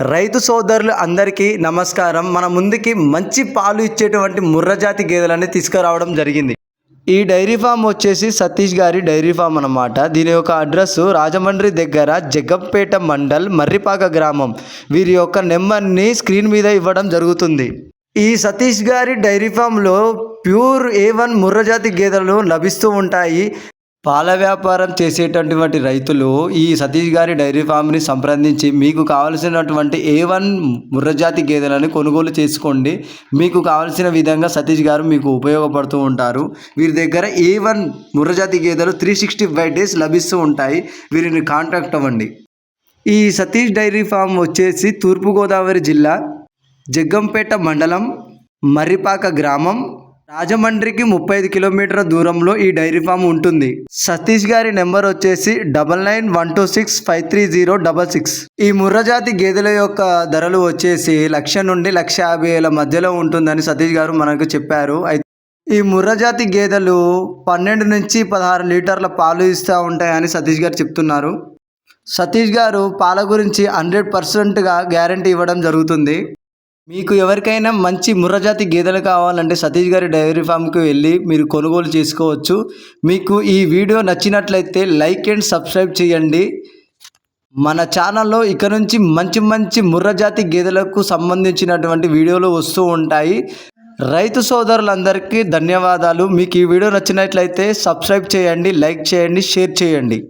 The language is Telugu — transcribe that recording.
రైతు సోదరులు అందరికీ నమస్కారం. మన ముందుకి మంచి పాలు ఇచ్చేటువంటి ముర్రజాతి గేదెలని తీసుకురావడం జరిగింది. ఈ డైరీ ఫామ్ వచ్చేసి సతీష్ గారి డైరీ ఫామ్ అన్నమాట. దీని యొక్క అడ్రస్ రాజమండ్రి దగ్గర జగ్గంపేట మండల్ మర్రిపాక గ్రామం. వీరి యొక్క నెంబర్ని స్క్రీన్ మీద ఇవ్వడం జరుగుతుంది. ఈ సతీష్ గారి డైరీ ఫామ్లో ప్యూర్ ఏ వన్ ముర్రజాతి గేదెలు లభిస్తూ ఉంటాయి. పాల వ్యాపారం చేసేటటువంటి రైతులు ఈ సతీష్ గారి డైరీ ఫామ్ని సంప్రదించి మీకు కావలసినటువంటి ఏ వన్ ముర్రజాతి గేదెలను కొనుగోలు చేసుకోండి. మీకు కావలసిన విధంగా సతీష్ గారు మీకు ఉపయోగపడుతూ ఉంటారు. వీరి దగ్గర ఏ వన్ ముర్రజాతి గేదెలు త్రీ సిక్స్టీ ఫైవ్ డేస్ లభిస్తూ ఉంటాయి. వీరిని కాంటాక్ట్ అవ్వండి. ఈ సతీష్ డైరీ ఫామ్ వచ్చేసి తూర్పుగోదావరి జిల్లా జగ్గంపేట మండలం మర్రిపాక గ్రామం రాజమండ్రికి ముప్పై ఐదు కిలోమీటర్ల దూరంలో ఈ డైరీ ఫామ్ ఉంటుంది. సతీష్ గారి నెంబర్ వచ్చేసి double nine one two six five three zero double six. ఈ ముర్రజాతి గేదెల యొక్క ధరలు వచ్చేసి లక్ష నుండి లక్ష యాభై వేల మధ్యలో ఉంటుందని సతీష్ గారు మనకు చెప్పారు. అయితే ఈ ముర్రజాతి గేదెలు పన్నెండు నుంచి పదహారు లీటర్ల పాలు ఇస్తూ ఉంటాయని సతీష్ గారు చెప్తున్నారు. సతీష్ గారు పాల గురించి హండ్రెడ్ పర్సెంట్గా గ్యారంటీ ఇవ్వడం జరుగుతుంది. మీకు ఎవరికైనా మంచి ముర్రజాతి గేదెలు కావాలంటే సతీష్ గారి డైరీ ఫామ్కి వెళ్ళి మీరు కొనుగోలు చేసుకోవచ్చు. మీకు ఈ వీడియో నచ్చినట్లయితే లైక్ అండ్ సబ్స్క్రైబ్ చేయండి. మన ఛానల్లో ఇక నుంచి మంచి మంచి ముర్రజాతి గేదెలకు సంబంధించినటువంటి వీడియోలు వస్తూ ఉంటాయి. రైతు సోదరులందరికీ ధన్యవాదాలు. మీకు ఈ వీడియో నచ్చినట్లయితే సబ్స్క్రైబ్ చేయండి లైక్ చేయండి షేర్ చేయండి.